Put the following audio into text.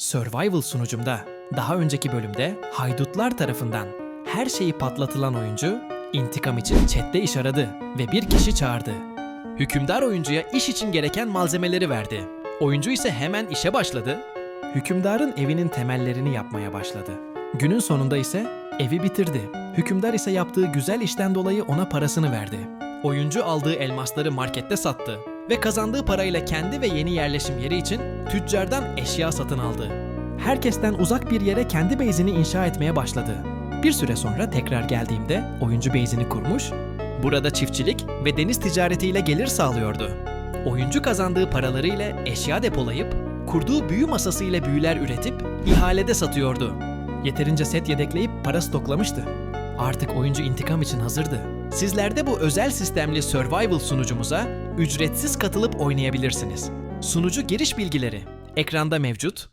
Survival sunucumda daha önceki bölümde haydutlar tarafından her şeyi patlatılan oyuncu intikam için chatte iş aradı ve bir kişi çağırdı. Hükümdar oyuncuya iş için gereken malzemeleri verdi. Oyuncu ise hemen işe başladı. Hükümdarın evinin temellerini yapmaya başladı. Günün sonunda ise evi bitirdi. Hükümdar ise yaptığı güzel işten dolayı ona parasını verdi. Oyuncu aldığı elmasları markette sattı ve kazandığı parayla kendi ve yeni yerleşim yeri için tüccardan eşya satın aldı. Herkesten uzak bir yere kendi beyzini inşa etmeye başladı. Bir süre sonra tekrar geldiğimde oyuncu beyzini kurmuş, burada çiftçilik ve deniz ticaretiyle gelir sağlıyordu. Oyuncu kazandığı paraları ile eşya depolayıp, kurduğu büyü masası ile büyüler üretip ihalede satıyordu. Yeterince set yedekleyip para stoklamıştı. Artık oyuncu intikam için hazırdı. Sizler de bu özel sistemli survival sunucumuza ücretsiz katılıp oynayabilirsiniz. Sunucu giriş bilgileri ekranda mevcut.